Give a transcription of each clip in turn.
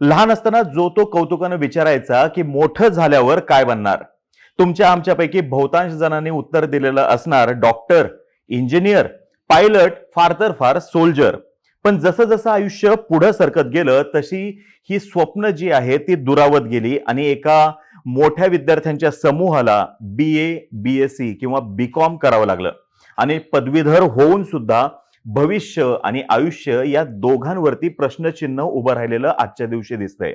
लहान असताना जो तो कौतुकानं विचारायचा की मोठं झाल्यावर काय बनणार? तुमच्या आमच्यापैकी बहुतांश जणांनी उत्तर दिलेलं असणार डॉक्टर इंजिनियर पायलट फार तर फार सोल्जर. पण जसं जसं आयुष्य पुढं सरकत गेलं तशी ही स्वप्न जी आहे ती दुरावत गेली आणि एका मोठ्या विद्यार्थ्यांच्या समूहाला बी ए बी एस सी किंवा बी कॉम करावं लागलं. आणि पदवीधर होऊन सुद्धा भविष्य आणि आयुष्य या दोघांवरती प्रश्नचिन्ह उभं राहिलेलं आजच्या दिवशी दिसतंय.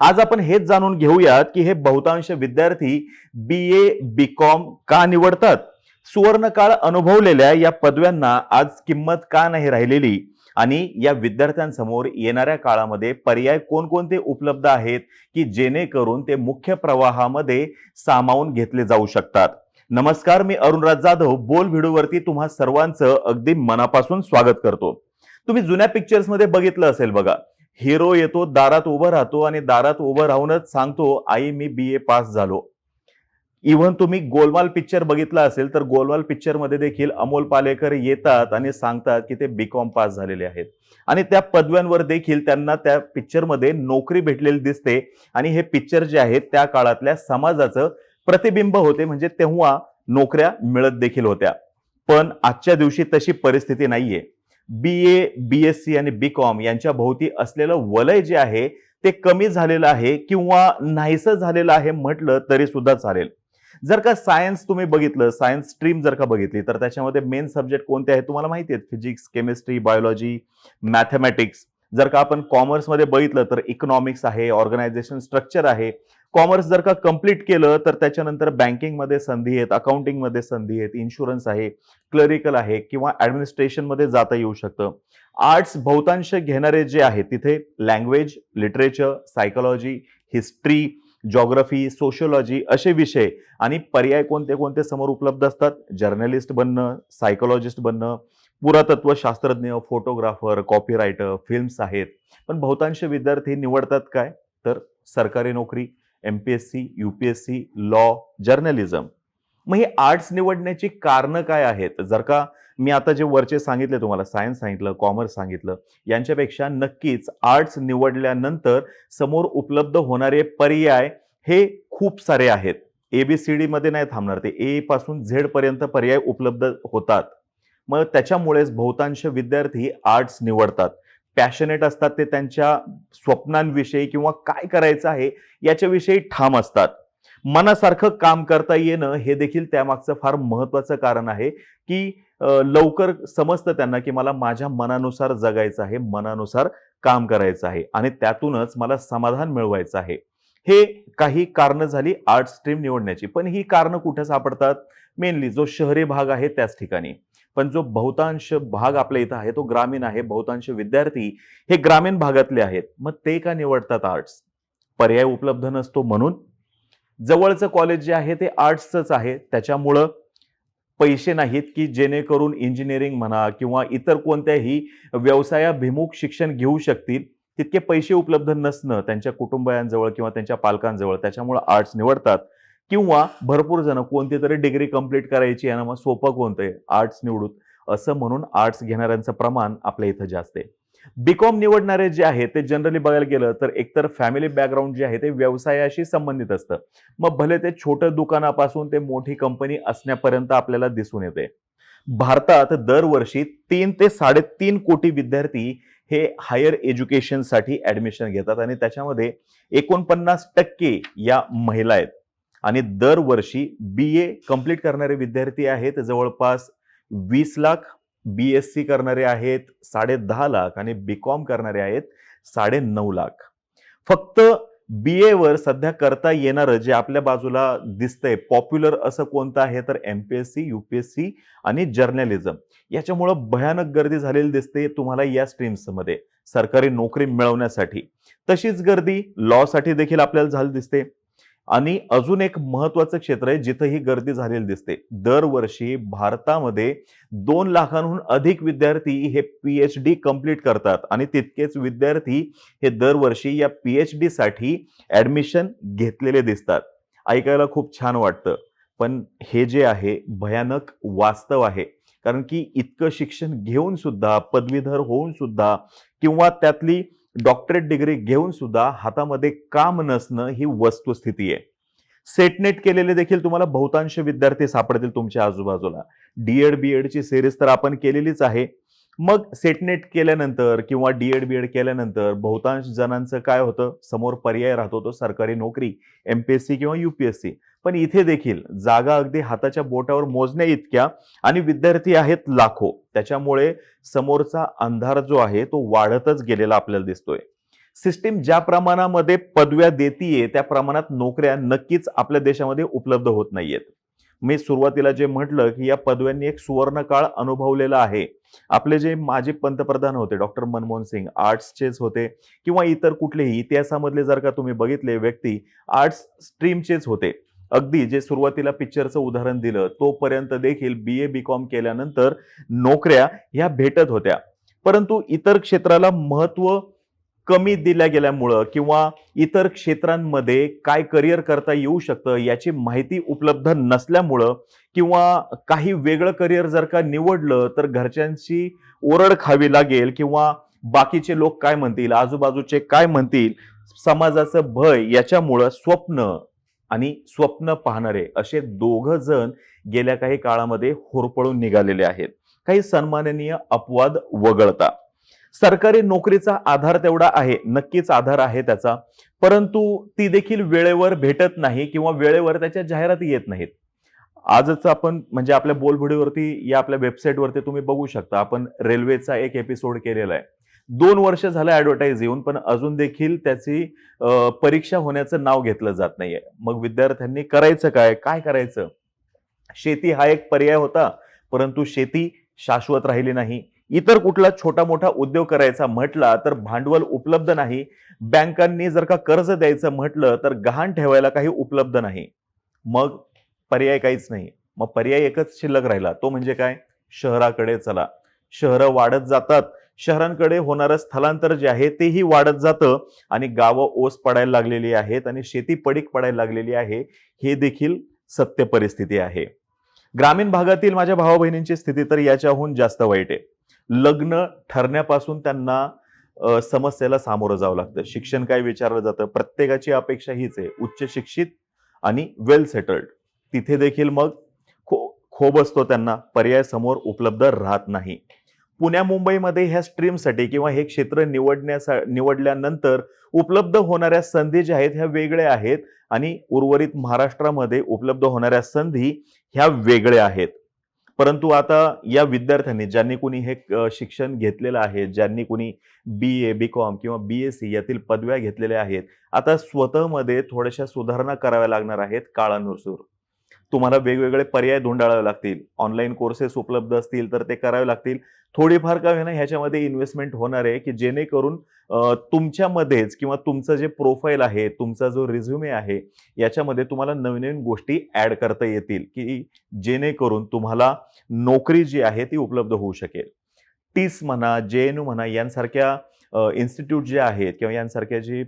आज आपण हेच जाणून घेऊयात की हे बहुतांश विद्यार्थी बी ए बी कॉम का निवडतात? सुवर्णकाळ अनुभवलेल्या या पदव्यांना आज किंमत का नाही राहिलेली? आणि या विद्यार्थ्यांसमोर येणाऱ्या काळामध्ये पर्याय कोणकोणते उपलब्ध आहेत की जेणेकरून ते मुख्य प्रवाहामध्ये सामावून घेतले जाऊ शकतात? नमस्कार मी अरुणराज जाधव. बोल व्हिडिओवरती तुम्हा सर्वांचं अगदी मनापासून स्वागत करतो. तुम्ही जुन्या पिक्चर्समध्ये बघितलं असेल बघा. हिरो येतो दारात उभं राहतो आणि दारात उभं राहूनच सांगतो आई मी बी ए पास झालो. इव्हन तुम्ही गोलमाल पिक्चर बघितला असेल तर गोलमाल पिक्चरमध्ये देखील अमोल पालेकर येतात आणि सांगतात की ते बी कॉम पास झालेले आहेत. आणि त्या पदव्यांवर देखील त्यांना त्या पिक्चरमध्ये नोकरी भेटलेली दिसते. आणि हे पिक्चर जे आहेत त्या काळातल्या समाजाचं प्रतिबिंब होते म्हणजे तेव्हा नोकऱ्या मिळत देखील होत्या. पण आजच्या दिवशी तशी परिस्थिती नाहीये. बी ए बी एस सी आणि बी कॉम यांच्या भोवती असलेलं वलय जे आहे ते कमी झालेलं आहे किंवा नाहीसं झालेलं आहे म्हटलं तरी सुद्धा चालेल. जर का सायन्स तुम्ही बघितलं सायन्स स्ट्रीम जर का बघितली तर त्याच्यामध्ये मेन सब्जेक्ट कोणते आहेत तुम्हाला माहिती आहेत? फिजिक्स केमिस्ट्री बायोलॉजी मॅथमॅटिक्स जर का आपण कॉमर्समध्ये बघितलं तर इकॉनॉमिक्स आहे ऑर्गनायझेशन स्ट्रक्चर आहे कॉमर्स जर का कंप्लीट केलं तर त्याच्यानंतर बँकिंगमध्ये संधी आहेत अकाउंटिंगमध्ये संधी आहेत इन्शुरन्स आहे क्लरिकल आहे किंवा ॲडमिनिस्ट्रेशनमध्ये जाता येऊ शकतं. आर्ट्स बहुतांश घेणारे जे आहेत तिथे language literature psychology history geography sociology असे विषय आणि पर्याय कोणते कोणते समोर उपलब्ध असतात? जर्नलिस्ट बनणं सायकोलॉजिस्ट बनणं पुरातत्व शास्त्रज्ञ फोटोग्राफर कॉपीरायटर फिल्म्स आहेत. पण बहुतांश विद्यार्थी निवडतात काय? तर सरकारी नोकरी. M P S C U P S C law journalism मग हे आर्ट्स निवडण्याची कारणं काय आहेत? जर का मी आता जे वरचे सांगितले तुम्हाला सायन्स सांगितलं कॉमर्स सांगितलं यांच्यापेक्षा नक्कीच आर्ट्स निवडल्यानंतर समोर उपलब्ध होणारे पर्याय हे खूप सारे आहेत. ए बी सी डीमध्ये नाही थांबणार ते. ए पासून झेड पर्यंत पर्याय उपलब्ध होतात. मग त्याच्यामुळेच बहुतांश विद्यार्थी आर्ट्स निवडतात. पॅशनेट असतात ते त्यांच्या स्वप्नांविषयी किंवा काय करायचं आहे याच्याविषयी ठाम असतात. मनासारखं काम करता येणं हे देखील त्यामागचं फार महत्वाचं कारण आहे की लवकर समजतं त्यांना की मला माझ्या मनानुसार जगायचं आहे मनानुसार काम करायचं आहे आणि त्यातूनच मला समाधान मिळवायचं आहे. हे काही कारणं झाली आर्ट स्ट्रीम निवडण्याची. पण ही कारणं कुठे सापडतात? मेनली जो शहरी भाग आहे त्याच ठिकाणी. पण जो बहुतांश भाग आपल्या इथं आहे तो ग्रामीण आहे बहुतांश विद्यार्थी हे ग्रामीण भागातले आहेत. मग ते का निवडतात आर्ट्स पर्याय उपलब्ध नसतो म्हणून. जवळचं कॉलेज जे आहे ते आर्ट्सचंच आहे. त्याच्यामुळं पैसे नाहीत की जेणेकरून इंजिनिअरिंग म्हणा किंवा इतर कोणत्याही व्यवसायाभिमुख शिक्षण घेऊ शकतील. तितके पैसे उपलब्ध नसणं त्यांच्या कुटुंबियांजवळ किंवा त्यांच्या पालकांजवळ. त्याच्यामुळे आर्ट्स निवडतात. किंवा भरपूर जण कोणती तरी डिग्री कंप्लीट करायची आहे ना मग सोपं कोणतं आहे? आर्ट्स निवडून. असं म्हणून आर्ट्स घेणाऱ्यांचं प्रमाण आपल्या इथं जास्त आहे. बीकॉम निवडणारे जे आहे ते जनरली बघायला गेलं तर एकतर फॅमिली बॅकग्राऊंड जे आहे ते व्यवसायाशी संबंधित असतं. मग भले ते छोटं दुकानापासून ते मोठी कंपनी असण्यापर्यंत आपल्याला दिसून येते. भारतात दरवर्षी तीन ते साडेतीन कोटी विद्यार्थी हे हायर एज्युकेशनसाठी ऍडमिशन घेतात आणि त्याच्यामध्ये एकोणपन्नास टक्के या महिला आहेत. आणि दरवर्षी बी ए कंप्लीट करणारे विद्यार्थी आहेत जवळपास वीस लाख बी एस सी करणारे आहेत साडे दहा लाख आणि बी कॉम करणारे आहेत साडे नऊ लाख. फक्त बी वर सध्या करता येणारं जे आपल्या बाजूला दिसतंय पॉप्युलर असं कोणतं आहे तर M P S C U P S C आणि जर्नलिझम याच्यामुळं भयानक गर्दी झालेली दिसते तुम्हाला या स्ट्रीम्समध्ये सरकारी नोकरी मिळवण्यासाठी. तशीच गर्दी लॉसाठी देखील आपल्याला झाली दिसते. आणि अजून एक महत्वाचं क्षेत्र आहे जिथं ही गर्दी झालेली दिसते. दरवर्षी भारतामध्ये दोन लाखांहून अधिक विद्यार्थी हे पी एच डी कंप्लीट करतात आणि तितकेच विद्यार्थी हे दरवर्षी या पी एच डी साठी ऍडमिशन घेतलेले दिसतात. ऐकायला खूप छान वाटतं. पण हे जे आहे भयानक वास्तव आहे. कारण की इतकं शिक्षण घेऊन सुद्धा पदवीधर होऊन सुद्धा किंवा त्यातली डॉक्टरेट डिग्री घेऊन सुद्धा हातामध्ये काम नसणं ही वस्तुस्थिती आहे. सेटनेट केलेले देखील तुम्हाला बहुतांश विद्यार्थी सापडतील तुमच्या आजूबाजूला. डीएड बीएड ची सिरीज तर आपण केलेलीच आहे. मग सेटनेट केल्यानंतर किंवा डीएड बीएड केल्यानंतर बहुतांश जणांचं काय होतं? समोर पर्याय राहतो तो सरकारी नोकरी एमपीएससी किंवा युपीएससी पण इथे देखील जागा अगदी हाताच्या बोटावर मोजण्या इतक्या आणि विद्यार्थी आहेत लाखो. त्याच्यामुळे समोरचा अंधार जो आहे तो वाढतच गेलेला आपल्याला दिसतोय. सिस्टीम ज्या प्रमाणामध्ये पदव्या देतीये त्या प्रमाणात नोकऱ्या नक्कीच आपल्या देशामध्ये उपलब्ध होत नाहीयेत. मी सुरुवातीला जे म्हटलं की या पदव्यांनी एक सुवर्ण काळ अनुभवलेला आहे. आपले जे माजी पंतप्रधान होते डॉक्टर मनमोहन सिंग आर्ट्सचेच होते किंवा इतर कुठलेही इतिहासामधले जर का तुम्ही बघितले व्यक्ती आर्ट्स स्ट्रीमचेच होते. अगदी जे सुरुवातीला पिक्चरचं उदाहरण दिलं तोपर्यंत देखील बी ए बी कॉम केल्यानंतर नोकऱ्या ह्या भेटत होत्या. परंतु इतर क्षेत्राला महत्त्व कमी दिल्या गेल्यामुळं किंवा इतर क्षेत्रांमध्ये काय करिअर करता येऊ शकतं याची माहिती उपलब्ध नसल्यामुळं किंवा काही वेगळं करिअर जर का निवडलं तर घरच्यांची ओरड खावी लागेल किंवा बाकीचे लोक काय म्हणतील आजूबाजूचे काय म्हणतील समाजाचं भय याच्यामुळं स्वप्न आणि स्वप्न पाहणारे असे दोघ जण गेल्या काही काळामध्ये होरपळून निघालेले आहेत. काही सन्माननीय अपवाद वगळता. सरकारी नोकरीचा आधार तेवढा आहे नक्कीच आधार आहे त्याचा. परंतु ती देखील वेळेवर भेटत नाही किंवा वेळेवर त्याच्या जाहिराती येत नाहीत. आजच आपण म्हणजे आपल्या बोलबुडीवरती या आपल्या वेबसाईटवरती तुम्ही बघू शकता आपण रेल्वेचा एक एपिसोड केलेला आहे. दोन वर्ष झालं ऍडव्हर्टाईज येऊन पण अजून देखील त्याची परीक्षा होण्याचं नाव घेतलं जात नाहीये. मग विद्यार्थ्यांनी करायचं काय? काय करायचं? शेती हा एक पर्याय होता परंतु शेती शाश्वत राहिली नाही. इतर कुठला छोटा मोठा उद्योग करायचा म्हटला तर भांडवल उपलब्ध नाही. बँकांनी जर का कर्ज द्यायचं म्हटलं तर गहाण ठेवायला काही उपलब्ध नाही. मग पर्याय काहीच नाही. मग पर्याय एकच शिल्लक राहिला. तो म्हणजे काय? शहराकडे चला. शहरं वाढत जातात. शहरांकडे होणारं स्थलांतर जे आहे तेही वाढत जातं आणि गावं ओस पडायला लागलेली आहेत आणि शेती पडीक पडायला लागलेली आहे. हे देखील सत्य परिस्थिती आहे. ग्रामीण भागातील माझ्या भावा बहिणींची स्थिती तर याच्याहून जास्त वाईट आहे. लग्न ठरण्यापासून त्यांना समस्येला सामोरं जावं लागतं. शिक्षण काय विचारलं जातं? प्रत्येकाची अपेक्षा हीच आहे. उच्च शिक्षित आणि वेल सेटल्ड तिथे देखील मग खो खोब असतो त्यांना. पर्याय समोर उपलब्ध राहत नाही. पुण्या मुंबईमध्ये ह्या स्ट्रीमसाठी किंवा हे क्षेत्र निवडण्यासा निवडल्यानंतर उपलब्ध होणाऱ्या संधी ज्या आहेत ह्या वेगळ्या आहेत आणि उर्वरित महाराष्ट्रामध्ये उपलब्ध होणाऱ्या संधी ह्या वेगळ्या आहेत. परंतु आता या विद्यार्थ्यांनी ज्यांनी कोणी हे शिक्षण घेतलेलं आहे ज्यांनी कोणी बी ए बी कॉम किंवा बी एस सी यातील पदव्या घेतलेल्या आहेत आता स्वतःमध्ये थोड्याशा सुधारणा कराव्या लागणार आहेत काळानुसूर. तुम्हाला वेगवेगळे पर्याय धुंडाळावे लागतील. ऑनलाईन कोर्सेस उपलब्ध असतील तर ते करावे लागतील. थोडीफार का होईना ह्याच्यामध्ये इन्व्हेस्टमेंट होणार आहे की जेणेकरून तुमच्यामध्येच किंवा तुमचं जे प्रोफाईल आहे तुमचा जो रिझ्युमे आहे याच्यामध्ये तुम्हाला नवीन नवीन गोष्टी ऍड करता येतील की जेणेकरून तुम्हाला नोकरी जी आहे ती उपलब्ध होऊ शकेल. टीस म्हणा जे एन यू म्हणा यांसारख्या इन्स्टिट्यूट जे आहेत किंवा यांसारख्या जी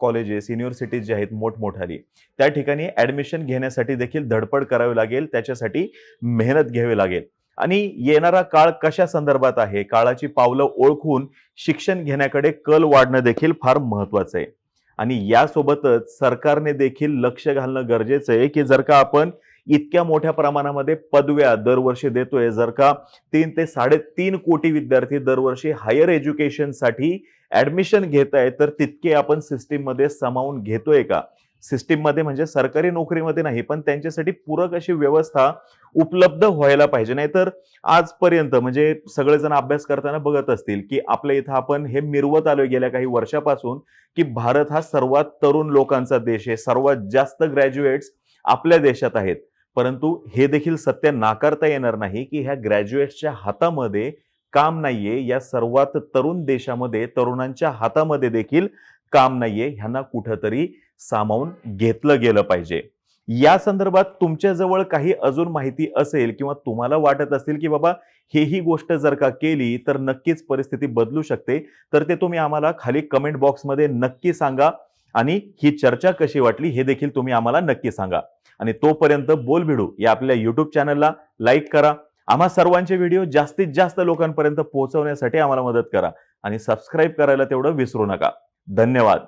कॉलेजेस युनिव्हर्सिटीज जे आहेत मोठमोठाली त्या ठिकाणी ऍडमिशन घेण्यासाठी देखील धडपड करावी लागेल त्याच्यासाठी मेहनत घ्यावी लागेल. आणि येणारा काळ कशा संदर्भात आहे? काळाची पावलं ओळखून शिक्षण घेण्याकडे कल वाढणं देखील फार महत्वाचं आहे. आणि यासोबतच सरकारने देखील लक्ष घालणं गरजेचं आहे की जर का आपण इतक्या मोठ्या प्रमाणामध्ये पदव्या दरवर्षी देतोय. जर का तीन ते साडेतीन कोटी विद्यार्थी दरवर्षी हायर एज्युकेशनसाठी ऍडमिशन घेत आहे तर तितके आपण सिस्टीममध्ये सामावून घेतोय का? सिस्टीममध्ये म्हणजे सरकारी नोकरीमध्ये नाही पण त्यांच्यासाठी पूरक अशी व्यवस्था उपलब्ध व्हायला पाहिजे. नाहीतर आजपर्यंत म्हणजे सगळेजण अभ्यास करताना बघत असतील की आपल्या इथं आपण हे मिरवत आलोय गेल्या काही वर्षापासून की भारत हा सर्वात तरुण लोकांचा देश आहे सर्वात जास्त ग्रॅज्युएट्स आपल्या देशात आहेत. परंतु हे देखील सत्य नाकारता येणार नाही की ह्या ग्रॅज्युएट्सच्या हातामध्ये काम नाहीये. या सर्वात तरुण देशामध्ये तरुणांच्या हातामध्ये देखील काम नाहीये. ह्यांना कुठंतरी सामावून घेतलं गेलं पाहिजे. या संदर्भात तुमच्या जवळ काही अजून माहिती असेल किंवा तुम्हाला वाटत असेल की बाबा हे ही गोष्ट जर का केली तर नक्कीच परिस्थिती बदलू शकते. तर ते तुम्ही आम्हाला खाली कमेंट बॉक्समध्ये नक्की सांगा. आणि ही चर्चा कशी वाटली हे देखील तुम्ही आम्हाला नक्की सांगा. आणि तोपर्यंत बोल भिडू या आपल्या युट्यूब चॅनलला लाईक करा. आम्हा सर्वांचे व्हिडिओ जास्तीत जास्त लोकांपर्यंत पोहोचवण्यासाठी आम्हाला मदत करा. आणि सबस्क्राईब करायला तेवढं विसरू नका. धन्यवाद.